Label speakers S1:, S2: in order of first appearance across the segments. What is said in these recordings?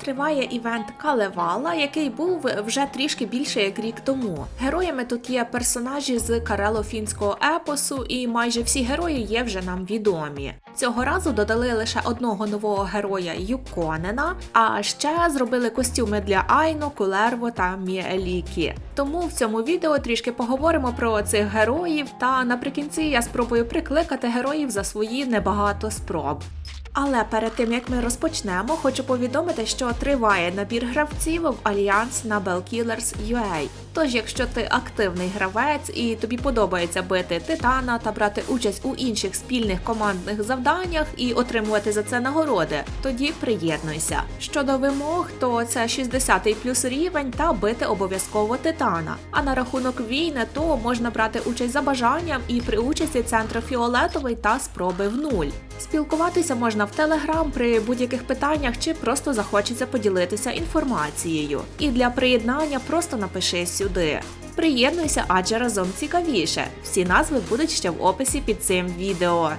S1: Триває івент Калевала, який був вже трішки більше як рік тому. Героями тут є персонажі з карело-фінського епосу, і майже всі герої є вже нам відомі. Цього разу додали лише одного нового героя Юконена, а ще зробили костюми для Айно, Кулерво та Міелікі. Тому в цьому відео трішки поговоримо про цих героїв, та наприкінці я спробую прикликати героїв за свої небагато спроб. Але перед тим як ми розпочнемо, хочу повідомити, що триває набір гравців в альянс на Bellkillers UA. Тож, якщо ти активний гравець і тобі подобається бити титана та брати участь у інших спільних командних завданнях і отримувати за це нагороди, тоді приєднуйся. Щодо вимог, то це 60 плюс рівень та бити обов'язково титана. А на рахунок війни, то можна брати участь за бажанням і при участі центру фіолетовий та спроби в нуль. Спілкуватися можна в Телеграм при будь-яких питаннях чи просто захочеться поділитися інформацією. І для приєднання просто напиши сюди. Приєднуйся, адже разом цікавіше. Всі назви будуть ще в описі під цим відео.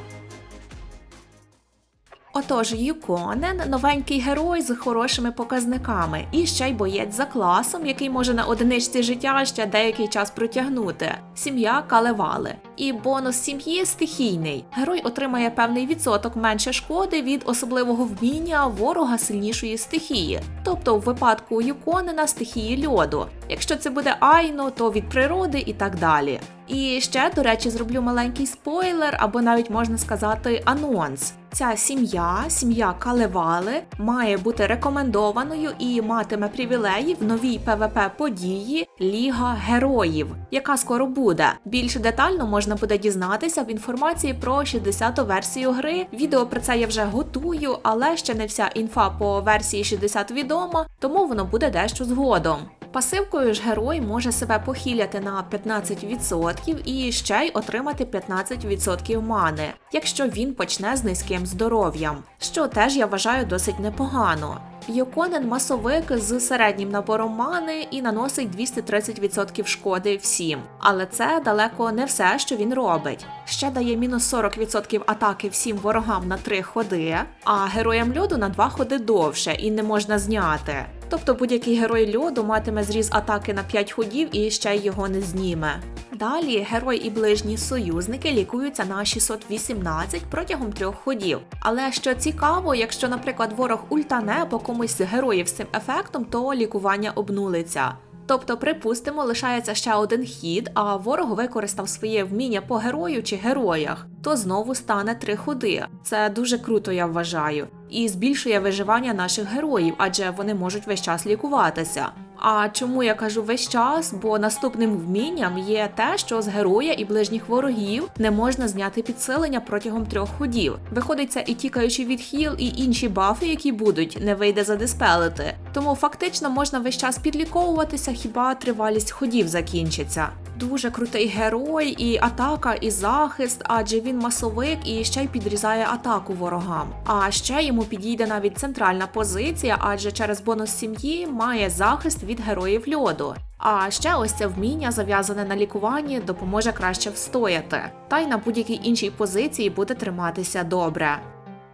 S1: Отож, Юконен новенький герой з хорошими показниками, і ще й боєць за класом, який може на одиничці життя ще деякий час протягнути. Сім'я Калевали. І бонус сім'ї стихійний. Герой отримає певний відсоток менше шкоди від особливого вміння ворога сильнішої стихії, тобто в випадку Юконена стихії льоду. Якщо це буде Айно, то від природи і так далі. І ще, до речі, зроблю маленький спойлер, або навіть можна сказати анонс. Ця сім'я, сім'я Калевали, має бути рекомендованою і матиме привілеї в новій ПВП події Ліга Героїв, яка скоро буде. Більш детально можна буде дізнатися в інформації про 60-ту версію гри. Відео про це я вже готую, але ще не вся інфа по версії 60 відома, тому воно буде дещо згодом. Пасивкою ж герой може себе похиляти на 15% і ще й отримати 15% мани, якщо він почне з низьким здоров'ям, що теж я вважаю досить непогано. Йоконен масовик з середнім набором мани і наносить 230% шкоди всім. Але це далеко не все, що він робить. Ще дає мінус 40% атаки всім ворогам на 3 ходи, а героям льоду на 2 ходи довше і не можна зняти. Тобто будь-який герой льоду матиме зріз атаки на 5 ходів і ще його не зніме. Далі герой і ближні союзники лікуються на 618 протягом трьох ходів. Але що цікаво, якщо, наприклад, ворог ультане по комусь з героїв з цим ефектом, то лікування обнулиться. Тобто, припустимо, лишається ще один хід, а ворог використав своє вміння по герою чи героях, то знову стане три ходи. Це дуже круто, я вважаю, і збільшує виживання наших героїв, адже вони можуть весь час лікуватися. А чому я кажу весь час? Бо наступним вмінням є те, що з героя і ближніх ворогів не можна зняти підсилення протягом трьох ходів. Виходить, це і тікаючи від хіл, і інші бафи, які будуть, не вийде задиспелити. Тому фактично можна весь час підліковуватися, хіба тривалість ходів закінчиться. Дуже крутий герой, і атака, і захист, адже він масовик і ще й підрізає атаку ворогам. А ще йому підійде навіть центральна позиція, адже через бонус сім'ї має захист від героїв льоду. А ще ось це вміння, зав'язане на лікуванні, допоможе краще встояти, та й на будь-якій іншій позиції буде триматися добре.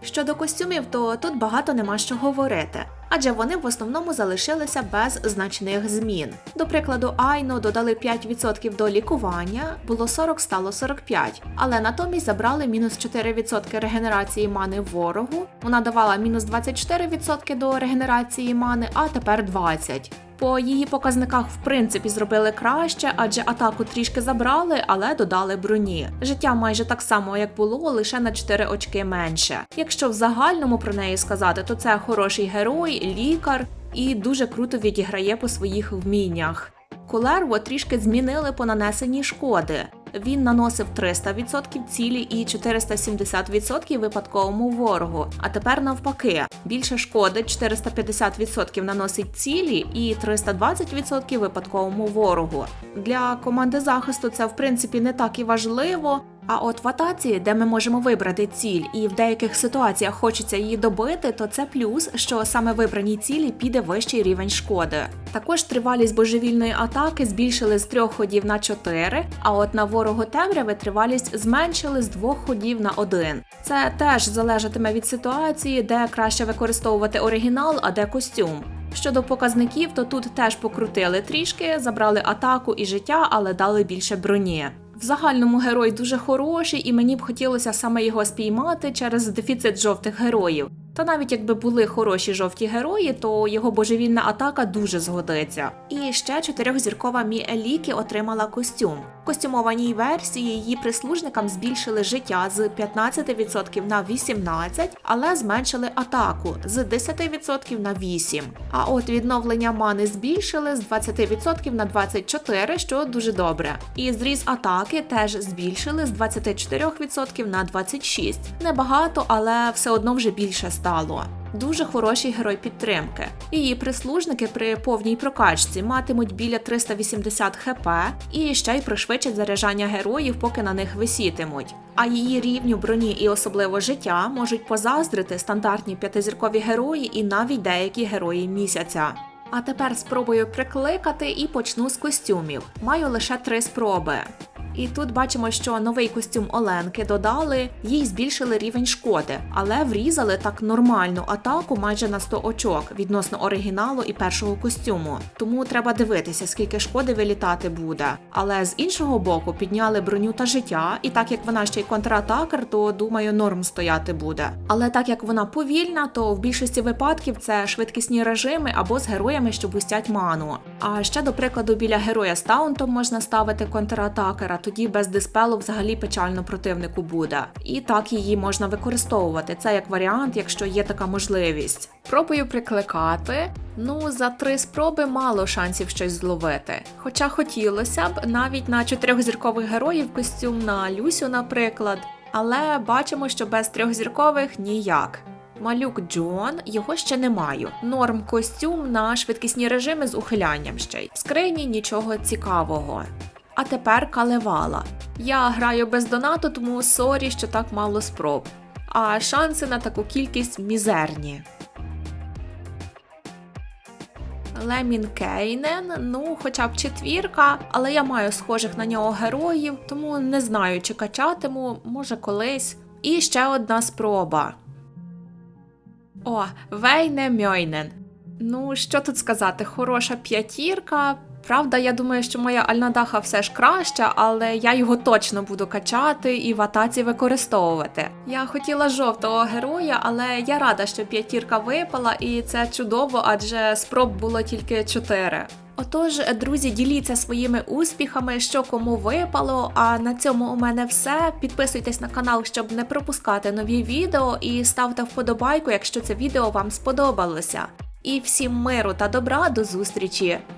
S1: Щодо костюмів, то тут багато нема що говорити, адже вони в основному залишилися без значних змін. До прикладу, Айно додали 5% до лікування, було 40, стало 45, але натомість забрали мінус 4% регенерації мани ворогу. Вона давала мінус 24% до регенерації мани, а тепер 20%. По її показниках, в принципі, зробили краще, адже атаку трішки забрали, але додали броні. Життя майже так само, як було, лише на 4 очки менше. Якщо в загальному про неї сказати, то це хороший герой, лікар і дуже круто відіграє по своїх вміннях. Кулерво трішки змінили по нанесенні шкоди. Він наносив 300% цілі і 470% випадковому ворогу. А тепер навпаки, більше шкоди 450% наносить цілі і 320% випадковому ворогу. Для команди захисту це в принципі не так і важливо. А от в атаці, де ми можемо вибрати ціль, і в деяких ситуаціях хочеться її добити, то це плюс, що саме вибраній цілі піде вищий рівень шкоди. Також тривалість божевільної атаки збільшили з трьох ходів на 4, а от на ворогу темряви тривалість зменшили з двох ходів на один. Це теж залежатиме від ситуації, де краще використовувати оригінал, а де костюм. Щодо показників, то тут теж покрутили трішки, забрали атаку і життя, але дали більше броні. В загальному герой дуже хороший, і мені б хотілося саме його спіймати через дефіцит жовтих героїв. Та навіть якби були хороші жовті герої, то його божевільна атака дуже згодиться. І ще чотирьохзіркова Мі Елікі отримала костюм. Костюмованій версії її прислужникам збільшили життя з 15% на 18%, але зменшили атаку з 10% на 8%. А от відновлення мани збільшили з 20% на 24%, що дуже добре. І зріз атаки теж збільшили з 24% на 26%. Небагато, але все одно вже більше стало. Дуже хороший герой підтримки. Її прислужники при повній прокачці матимуть біля 380 хп і ще й пришвидшать заряджання героїв, поки на них висітимуть. А її рівню броні і особливо життя можуть позаздрити стандартні п'ятизіркові герої і навіть деякі герої місяця. А тепер спробую прикликати і почну з костюмів. Маю лише три спроби. І тут бачимо, що новий костюм Оленки додали, їй збільшили рівень шкоди, але врізали так нормальну атаку майже на 100 очок відносно оригіналу і першого костюму. Тому треба дивитися, скільки шкоди вилітати буде. Але з іншого боку підняли броню та життя, і так як вона ще й контратакер, то думаю, норм стояти буде. Але так як вона повільна, то в більшості випадків це швидкісні режими або з героями, що бустять ману. А ще до прикладу, біля героя з таунтом можна ставити контратакера, тоді без диспелу взагалі печально противнику буде. І так її можна використовувати. Це як варіант, якщо є така можливість. Пробую прикликати. Ну, за три спроби мало шансів щось зловити. Хоча хотілося б навіть на чотирьохзіркових героїв костюм на Люсю, наприклад. Але бачимо, що без трьохзіркових ніяк. Малюк Джон, його ще не маю. Норм костюм на швидкісні режими з ухилянням ще й. В скрині нічого цікавого. А тепер калевала. Я граю без донату, тому сорі, що так мало спроб. А шанси на таку кількість мізерні. Лемін Кейнен, ну, хоча б четвірка, але я маю схожих на нього героїв, тому не знаю, чи качатиму, може колись. І ще одна спроба. О, Вейне Мьойнен. Ну, що тут сказати, хороша п'ятірка. Правда, я думаю, що моя Альнадаха все ж краща, але я його точно буду качати і в атаці використовувати. Я хотіла жовтого героя, але я рада, що п'ятірка випала, і це чудово, адже спроб було тільки чотири. Отож, друзі, діліться своїми успіхами, що кому випало. А на цьому у мене все. Підписуйтесь на канал, щоб не пропускати нові відео, і ставте вподобайку, якщо це відео вам сподобалося. І всім миру та добра до зустрічі!